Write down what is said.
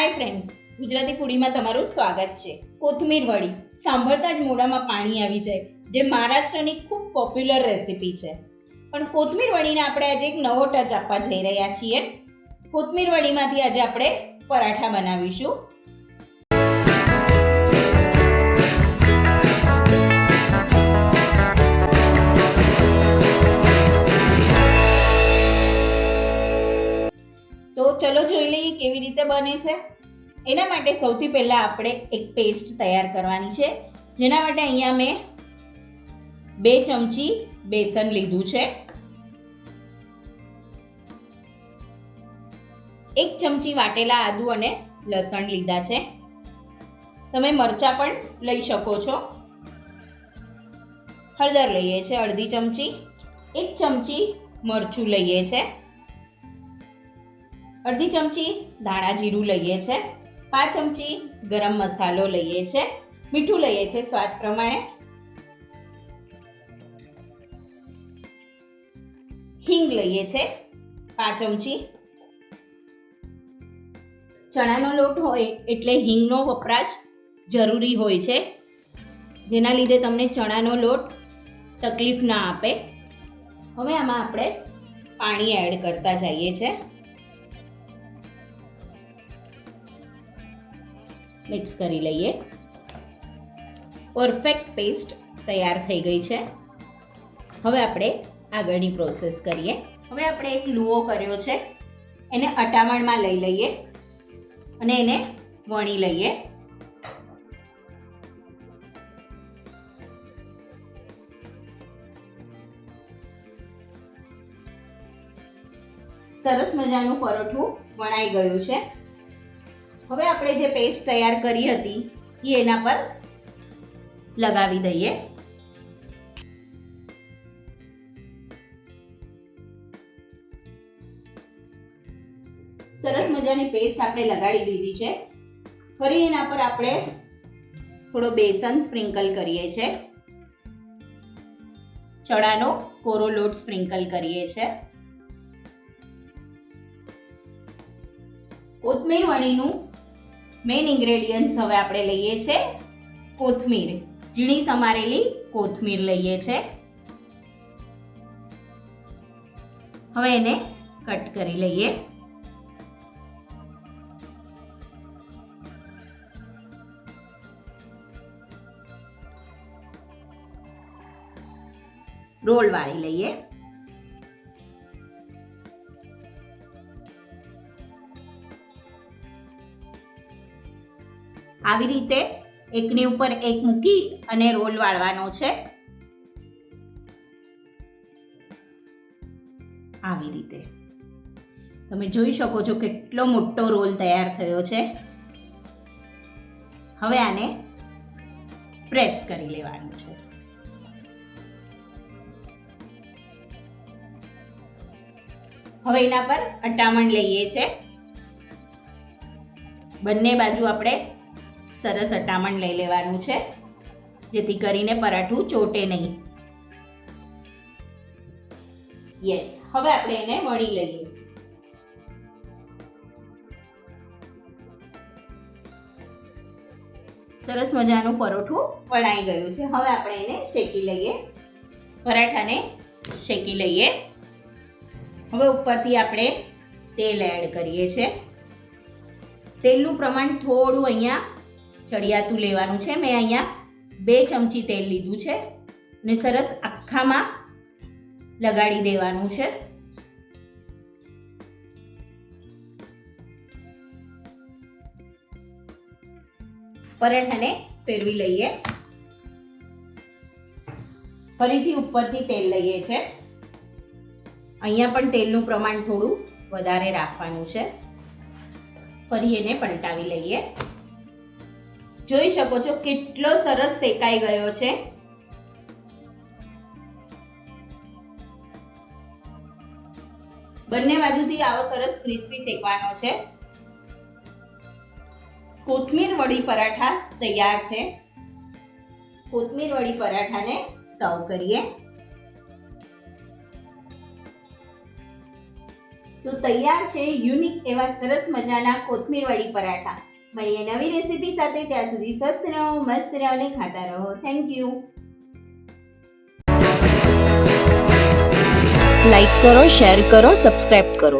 Hi friends Gujarati ફૂડીમાં તમારું સ્વાગત છે. કોથમીર વડી, સાંભળતા જ મોઢામાં પાણી આવી જાય, જે મહારાષ્ટ્રની ખૂબ પોપ્યુલર રેસિપી છે. પણ કોથમીર વડીને આપણે આજે એક નવો ટચ આપવા જઈ રહ્યા છીએ. કોથમીર વડીમાંથી આજે આપણે પરાઠા બનાવીશું. ચલો જોઈ લઈએ કેવી રીતે બને છે. એના માટે સૌથી પહેલાં આપણે એક પેસ્ટ તૈયાર કરવાની છે, જેના માટે અહીંયા મેં બે ચમચી બેસન લીધું છે. એક ચમચી વાટેલા આદુ અને લસણ લીધા છે. તમે મરચાં પણ લઈ શકો છો. હળદર લઈએ છે અડધી ચમચી. એક ચમચી મરચું લઈએ છે. અડધી ચમચી ધાણા જીરું લઈએ છે, પાંચ ચમચી ગરમ મસાલો લઈએ છે, મીઠું લઈએ છે સ્વાદ પ્રમાણે. હિંગ લઈએ છે, પાંચ ચમચી. ચણાનો લોટ હોય એટલે હિંગનો વપરાશ જરૂરી હોય છે, જેના લીધે તમને ચણાનો લોટ તકલીફ ના આપે. હવે આમાં આપણે પાણી એડ કરતા જઈએ છીએ મિક્સ કરી લઈએ. પરફેક્ટ પેસ્ટ તૈયાર થઈ ગઈ છે. હવે આપણે આગળની પ્રોસેસ કરીએ. હવે આપણે એક લુઓ કર્યો છે. એને અટામણમાં લઈ લઈએ અને એને વણી લઈએ. સરસ મજાનું પરોઠું વણાઈ ગયું છે. હવે આપણે જે પેસ્ટ તૈયાર કરી હતી એ એના પર લગાવી દઈએ. સરસ મજાની પેસ્ટ આપણે લગાડી દીધી છે. ફરી એના પર આપણે થોડો બેસન સ્પ્રિંકલ કરીએ છે. ચણાનો કોરો લોટ સ્પ્રિંકલ કરીએ છે. કોથમીર વણીનું મેઇન ઇન્ગ્રેડિયન્ટ્સ હવે આપણે લઈએ છે કોથમીર. ઝીણી સમારેલી કોથમીર લઈએ છે. હવે એને કટ કરી લઈએ. રોલ વાળી લઈએ. આવી રીતે એકની ઉપર એક મૂકી અને રોલ વાળવાનો છે. આવી રીતે. તમે જોઈ શકો છો કેટલો મોટો રોલ તૈયાર થયો છે. હવે આને પ્રેસ કરી લેવાનું છે. હવે એના પર અટામણ લઈએ છે. બંને બાજુ આપણે સરસ અટામણ લઈ લેવાનું છે. જેથી કરીને પરાઠું ચોટે નહીં. યસ હવે આપણે એને વણી લઈએ. સરસ મજાનું પરોઠું વણાઈ ગયું છે. હવે આપણે એને શેકી લઈએ. પરાઠાને શેકી લઈએ. હવે ઉપરથી આપણે તેલ એડ કરીએ છીએ. તેલનું પ્રમાણ થોડું અહીંયા ચડિયાતું લેવાનું છે. મેં અહીંયા બે ચમચી તેલ લીધું છે. ને સરસ આખામાં લગાડી દેવાનું છે. પરાઠાને ફેરવી લઈએ. ફરીથી ઉપરથી તેલ લઈએ છે. અહીંયા પણ તેલનું પ્રમાણ થોડું વધારે રાખવાનું છે. ફરી એને પલટાવી લઈએ. જોઈ શકો છો કેટલો સરસ શેકાઈ ગયો છે. બંને બાજુથી આવો સરસ ક્રિસ્પી શેકવાનો છે. કોથમીર વડી પરાઠા તૈયાર છે. કોથમીર વડી પરાઠાને સર્વ કરીએ. તો તૈયાર છે યુનિક એવા સરસ મજાના કોથમીર વડી પરાઠા. મળીએ નવી રેસીપી સાથે, ત્યાં સુધી સ્વસ્થ રહો, મસ્ત રહો અને ખાતા રહો. થેન્ક યુ લાઈક કરો શેર કરો સબસ્ક્રાઈબ કરો.